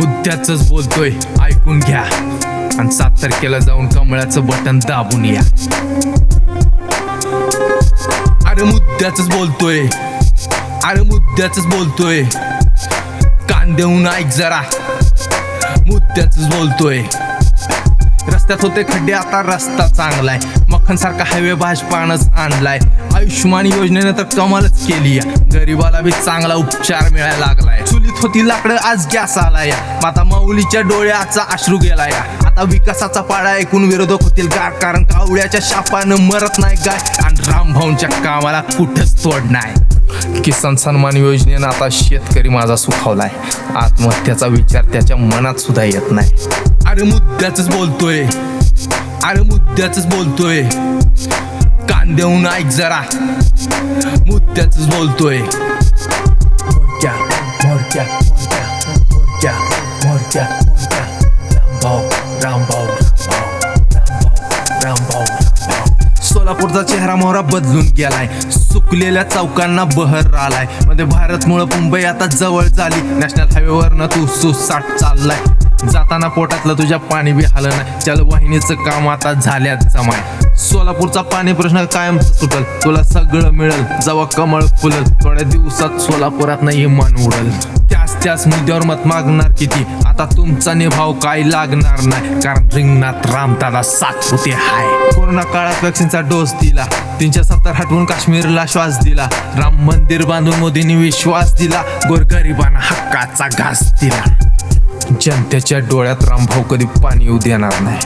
मुद्द्याच बोलतोय ऐकून घ्या. आणि सात तारखेला जाऊन कमळाचं बटन दाबून या. अरे मुद्द्याच बोलतोय. अरे मुद्द्याच बोलतोय. कान देऊन ऐक जरा. मुद्द्याच बोलतोय. रस्त्यात होते खड्डे आता रस्ता चांगलाय. मक्खन सारखा हायवे भाजपानच आणलाय. आयुष्यमान योजनेने तर कमालच केली गरीबाला बी चांगला उपचार मिळायला लागलाय. चुलीत होती लाकडं आज गॅस आला या माता माऊलीच्या डोळ्याचा अश्रू गेला या आता विकासाचा पाडा ऐकून विरोधक होतील गार कारण कावळ्याच्या शापानं मरत नाही गाय. आणि रामभाऊंच्या कामाला कुठंच तोड नाही. किसान सन्मान योजनेनं आता शेतकरी माझा सुखावलाय. आत्महत्याचा विचार त्याच्या मनात सुद्धा येत नाही. अरे मुद्द्याच बोलतोय. अरे मुद्द्याच बोलतोय. कान देऊन ऐक जरा. मुद्द्याच बोलतोय. मोर्चा मोर्चा मोर्चा मोर्चा रामभाऊ रामभाऊ रामभाऊ. सोलापूरचा चेहरा मोहरा बदलून गेलाय. सुकलेल्या चौकांना बहर आलाय. मध्ये भारतमुळं मुंबई आता जवळ झाली. नॅशनल हायवेवरनं तू सुसाट चाललाय. जाताना पोटातलं तुझ्या पाणी बी आलं नाही. जलवाहिनीचं काम आता झाल्यात जमाय. सोलापूरचा पाणी प्रश्न कायम सुटल. तुला सगळं मिळल जेव्हा कमळ फुलल. थोड्या दिवसात सोलापुरात नाही मन उडल. त्याच त्याच मुद्द्यावर मत मागणार किती? आता तुमचा निभाव काय लागणार नाही? कारण रिंगणात रामदादा सात होते हाय. कोरोना काळात वॅक्सिनचा डोस दिला. तीनशे सत्तर हटवून काश्मीरला श्वास दिला. राम मंदिर बांधून मोदींनी विश्वास दिला. गोरगरिबांना हक्काचा घास दिला. जनतेच्या डोळ्यात रामभाऊ कधी पाणी येऊ देणार नाही.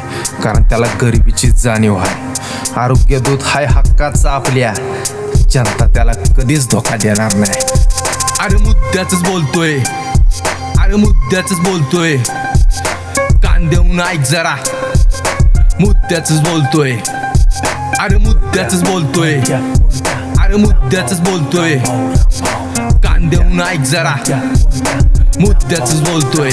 कारण त्याला गरिबीची जाणीव आहे. आरोग्य दूध हाय हक्काचा आपल्या. जनता त्याला कधीच धोका देणार नाही. अरे मुद्द्याच बोलतोय. अरे मुद्द्याच बोलतोय. कान देऊन ऐक जरा. मुद्द्याच बोलतोय. अरे मुद्द्याच बोलतोय. अरे मुद्द्याच बोलतोय. कान देऊन ऐक जरा मुद्द्याच बोलतोय